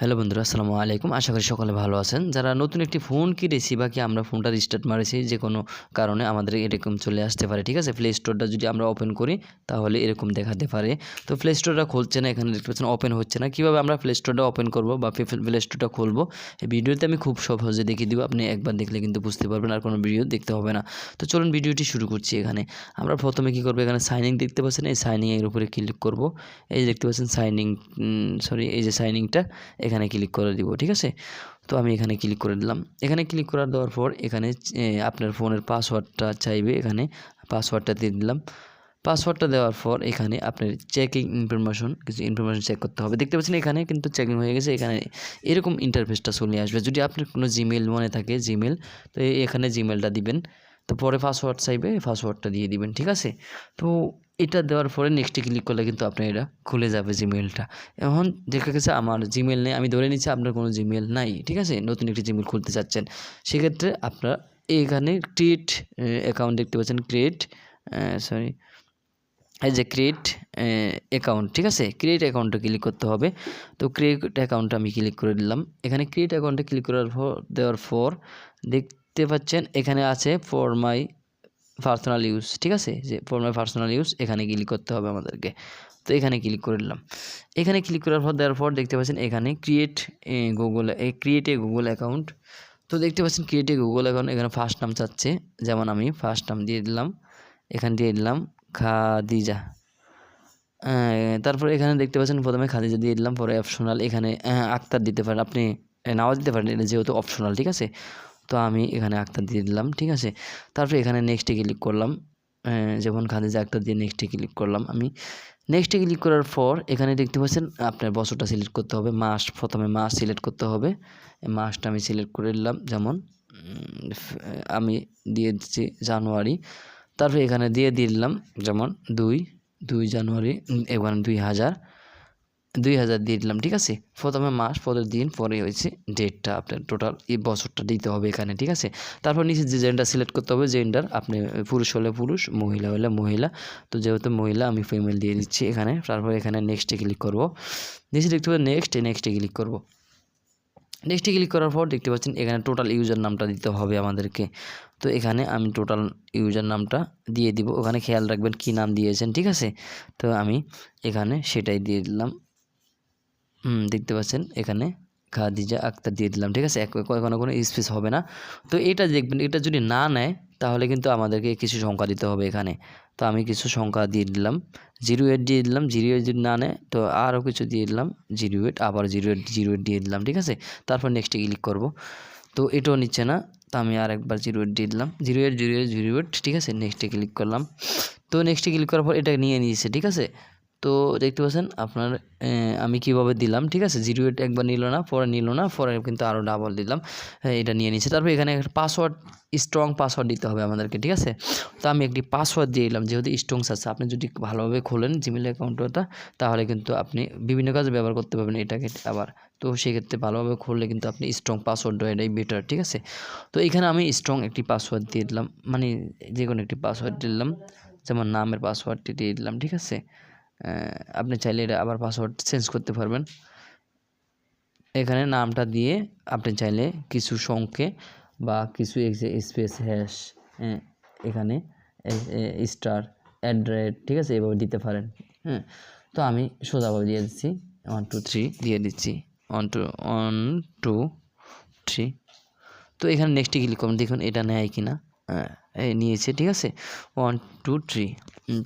Hello বন্ধুরা, আসসালামু আলাইকুম। আশা করি সকলে ভালো আছেন। যারা নতুন একটি ফোন কিনেছি বা কি আমরা ফোনটা রিস্টার্ট মারেছি যে কোনো কারণে আমাদের এরকম চলে আসতে পারে, ঠিক আছে? প্লে স্টোরটা যদি আমরা ওপেন করি, তাহলে এরকম দেখাতে পারে। তো প্লে স্টোরটা খুলছে না, এখানে দেখতে পাচ্ছেন ওপেন হচ্ছে না। কীভাবে আমরা প্লে স্টোরটা ওপেন করব বা প্লে স্টোরটা খুলবো, এই ভিডিওতে আমি খুব সহজে দেখিয়ে দিব। আপনি একবার দেখলে কিন্তু বুঝতে পারবেন, আর কোনো ভিডিও দেখতে হবে না। তো চলুন ভিডিওটি শুরু করছি এখানে। আমরা প্রথমে কী করব, এখানে সাইনিং দেখতে পাচ্ছেন। এই সাইনিংয়ের উপরে ক্লিক করব। এই দেখতে পাচ্ছেন সাইনিং সরি এই যে সাইনিংটা এখানে ক্লিক করে দিব, ঠিক আছে? তো আমি এখানে ক্লিক করে দিলাম। এখানে ক্লিক করার দেওয়ার পর এখানে আপনার ফোনের পাসওয়ার্ডটা চাইবে এখানে পাসওয়ার্ডটা দিয়ে দিলাম। পাসওয়ার্ডটা দেওয়ার পর এখানে আপনার চেকিং ইনফরমেশন কিছু ইনফরমেশন চেক করতে হবে। দেখতে পাচ্ছেন এখানে কিন্তু চেকিং হয়ে গেছে, এখানে এরকম ইন্টারফেসটা চলে আসবে। যদি আপনার কোনো জিমেল মনে থাকে জিমেল তো এখানে জিমেলটা দিবেন। তো পরে পাসওয়ার্ড চাইবে পাসওয়ার্ডটা দিয়ে দিবেন, ঠিক আছে? তো এটা দেওয়ার পরে নেক্সটে ক্লিক করলে কিন্তু আপনার এটা খুলে যাবে জিমেলটা এখন দেখা গেছে আমার জিমেল নেই, আমি ধরে নিচ্ছি আপনার কোনো জিমেল নাই, ঠিক আছে? নতুন একটি জিমেল খুলতে চাচ্ছেন। সেক্ষেত্রে আপনার এখানে ক্রিয়েট অ্যাকাউন্ট দেখতে পাচ্ছেন ক্রিয়েট সরি এই যে ক্রিয়েট অ্যাকাউন্ট ঠিক আছে? ক্রিয়েট অ্যাকাউন্টে ক্লিক করতে হবে। তো ক্রিয়েট অ্যাকাউন্টটা আমি ক্লিক করে দিলাম। এখানে ক্রিয়েট অ্যাকাউন্টে ক্লিক করার পর, দেওয়ার পর দেখতে পাচ্ছেন, এখানে আছে ফর মাই পার্সোনাল ইউজ ঠিক আছে? যে ফর মাই পার্সোনাল ইউজ এখানে ক্লিক করতে হবে আমাদেরকে। তো এখানে ক্লিক করে নিলাম। এখানে ক্লিক করার পর, দেওয়ার পর দেখতে পাচ্ছেন, এখানে create Google create a Google account তো দেখতে পাচ্ছেন ক্রিয়েট এ গুগল অ্যাকাউন্ট এখানে ফার্স্ট নাম চাচ্ছে। যেমন আমি ফার্স্ট নাম দিয়ে দিলাম। এখানে দিয়ে দিলাম খাদিজা তারপর এখানে দেখতে পাচ্ছেন, প্রথমে খাদিজা দিয়ে দিলাম, পরে অপশনাল এখানে আক্তার দিতে পারেন। আপনি নাও দিতে পারেন, এটা যেহেতু অপশনাল ঠিক আছে? তো আমি এখানে আক্তার দিয়ে দিলাম, ঠিক আছে? তারপরে এখানে নেক্সটে ক্লিক করলাম যেমন খাদিজা আক্তার দিয়ে নেক্সটে ক্লিক করলাম আমি। নেক্সটে ক্লিক করার পর এখানে দেখতে পাচ্ছেন আপনার বছরটা সিলেক্ট করতে হবে, মাস প্রথমে মাস সিলেক্ট করতে হবে মাসটা আমি সিলেক্ট করে দিলাম যেমন আমি দিয়ে দিচ্ছি জানুয়ারি। তারপরে এখানে দিয়ে দিলাম, যেমন, দুই দুই জানুয়ারি এবার দুই হাজার। দুই হাজার দিয়ে দিলাম, ঠিক আছে? প্রথমে মাস, পরের দিন, পরে হয়েছে ডেটটা আপনার টোটাল এই বছরটা দিতে হবে এখানে, ঠিক আছে? তারপর নিচে যে জেন্ডার সিলেক্ট করতে হবে জেন্ডার আপনি পুরুষ হলে পুরুষ, মহিলা হলে মহিলা। তো যেহেতু মহিলা, আমি ফিমেল দিয়ে দিচ্ছি এখানে। তারপর এখানে নেক্সটে ক্লিক করব। নিচে দেখতে পাবেন নেক্সট নেক্সটে ক্লিক করব। নেক্সটে ক্লিক করার পর দেখতে পাচ্ছেন এখানে টোটাল ইউজার নামটা দিতে হবে আমাদেরকে। তো এখানে আমি টোটাল ইউজার নামটা দিয়ে দিব। ওখানে খেয়াল রাখবেন কি নাম দিয়েছেন, ঠিক আছে? তো আমি এখানে সেটাই দিয়ে দিলাম। হুম, দেখতে পাচ্ছেন এখানে। খাদিজা আক্তার দিয়ে দিলাম, ঠিক আছে? এক, কোনো কোনো স্পেস হবে না। তো এটা দেখবেন, এটা যদি না নেয়, তাহলে কিন্তু আমাদেরকে কিছু সংখ্যা দিতে হবে এখানে। তো আমি কিছু সংখ্যা দিয়ে দিলাম জিরো এইট দিয়ে দিলাম জিরো এইট যদি না নেয়, তো আরও কিছু দিয়ে দিলাম জিরো এইট আবার জিরো এইট জিরো এইট দিয়ে দিলাম, ঠিক আছে? তারপর নেক্সটে ক্লিক করব। তো এটাও নিচ্ছে না, তো আমি আর একবার জিরো এইট দিয়ে দিলাম। Zero eight zero eight zero eight ঠিক আছে? নেক্সটে ক্লিক করলাম। তো নেক্সটে ক্লিক করার পর এটা নিয়ে নিয়েছে, ঠিক আছে? তো দেখতে পাচ্ছেন আপনার আমি কীভাবে দিলাম, ঠিক আছে? জিরো এইট একবার নিল না, পরে নিল না, পরে কিন্তু আরও ডাবল দিলাম। এটা নিয়ে নিচ্ছে তারপর এখানে একটা পাসওয়ার্ড স্ট্রং পাসওয়ার্ড দিতে হবে আমাদেরকে, ঠিক আছে? তো আমি একটি পাসওয়ার্ড দিয়ে দিলাম যেহেতু স্ট্রংস আছে। আপনি যদি ভালোভাবে খোলেন জিমেল অ্যাকাউন্টটা তাহলে কিন্তু আপনি বিভিন্ন কাজে ব্যবহার করতে পারবেন এটাকে আবার। তো সেক্ষেত্রে ভালোভাবে খুললে কিন্তু আপনি স্ট্রং পাসওয়ার্ড এটাই বেটার ঠিক আছে? তো এখানে আমি স্ট্রং একটি পাসওয়ার্ড দিয়ে দিলাম মানে যে কোনো একটি পাসওয়ার্ড দিলাম, যেমন নামের পাসওয়ার্ডটি দিয়ে দিলাম, ঠিক আছে? আপনি চাইলে এটা আবার পাসওয়ার্ড চেঞ্জ করতে পারবেন। এখানে নামটা দিয়ে আপনি চাইলে কিছু সংখ্যে বা কিছু স্পেস হ্যাশ এখানে স্টার অ্যাড্রেড ঠিক আছে এভাবে দিতে পারেন হ্যাঁ। তো আমি সোজাভাবে দিয়ে দিচ্ছি। ওয়ান টু থ্রি দিয়ে দিচ্ছি। One two one two three তো এখানে নেক্সটে ক্লিক করুন। দেখুন এটা নেয় কি না হ্যাঁ, নিয়েছে ঠিক আছে। ওয়ান টু থ্রি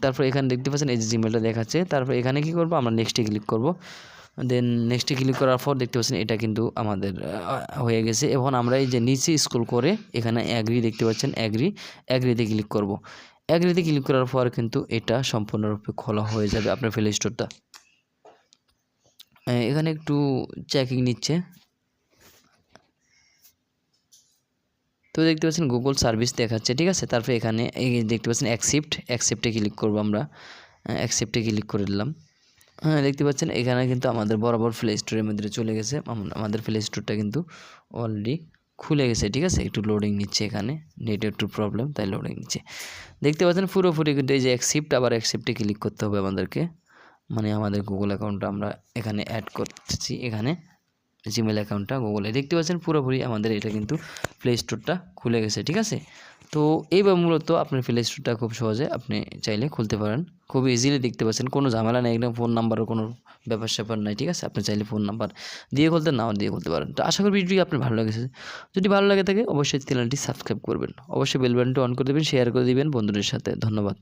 তারপর এখানে দেখতে পাচ্ছেন এই যে জিমেলটা দেখাচ্ছে। তারপর এখানে কি করব, আমরা নেক্সটে ক্লিক করব। দেন নেক্সটে ক্লিক করার পর দেখতে পাচ্ছেন এটা কিন্তু আমাদের হয়ে গেছে। এখন আমরা এই যে নিচে স্ক্রল করে এখানে অ্যাগ্রি দেখতে পাচ্ছেন অ্যাগ্রি অ্যাগ্রিতে ক্লিক করব। অ্যাগ্রিতে ক্লিক করার পর কিন্তু এটা সম্পূর্ণরূপে খোলা হয়ে যাবে আপনার প্লে স্টোরটা এখানে একটু চেকিং নিচ্ছে। তো দেখতে পাচ্ছেন গুগল সার্ভিস দেখাচ্ছে, ঠিক আছে? তারপরে এখানে দেখতে পাচ্ছেন অ্যাকসেপ্ট অ্যাকসেপ্টে ক্লিক করব আমরা। অ্যাকসেপ্টে ক্লিক করে দিলাম। হ্যাঁ দেখতে পাচ্ছেন এখানে কিন্তু আমাদের বরাবর প্লে স্টোরের মধ্যে চলে গেছে। আম- আমাদের প্লে স্টোরটা কিন্তু অলরেডি খুলে গেছে, ঠিক আছে? একটু লোডিং নিচ্ছে এখানে। নেটের একটু প্রবলেম তাই লোডিং নিচ্ছে। দেখতে পাচ্ছেন পুরোপুরি কিন্তু এই যে অ্যাকসেপ্ট আবার অ্যাকসেপ্টে ক্লিক করতে হবে আমাদেরকে। মানে আমাদের গুগল অ্যাকাউন্টটা আমরা এখানে অ্যাড করতেছি এখানে। জিমেল অ্যাকাউন্টটা গুগলে দেখতে পাচ্ছেন পুরোপুরি আমাদের এটা কিন্তু প্লে স্টোরটা খুলে গেছে, ঠিক আছে? তো এইবার মূলত আপনার প্লে স্টোরটা খুব সহজে আপনি চাইলে খুলতে পারেন। খুব ইজিলি দেখতে পাচ্ছেন, কোনো ঝামেলা নেই, একদম ফোন নাম্বারও কোনো ব্যাপার স্যাপার নাই, ঠিক আছে? আপনি চাইলে ফোন নাম্বার দিয়ে খুলতে, নাও দিয়ে খুলতে পারেন। তো আশা করি ভিডিওটি আপনার ভালো লেগেছে। যদি ভালো লাগে থাকে, অবশ্যই চ্যানেলটি সাবস্ক্রাইব করবেন। অবশ্যই বেল বাটনটি অন করে দেবেন শেয়ার করে দিবেন বন্ধুদের সাথে। ধন্যবাদ।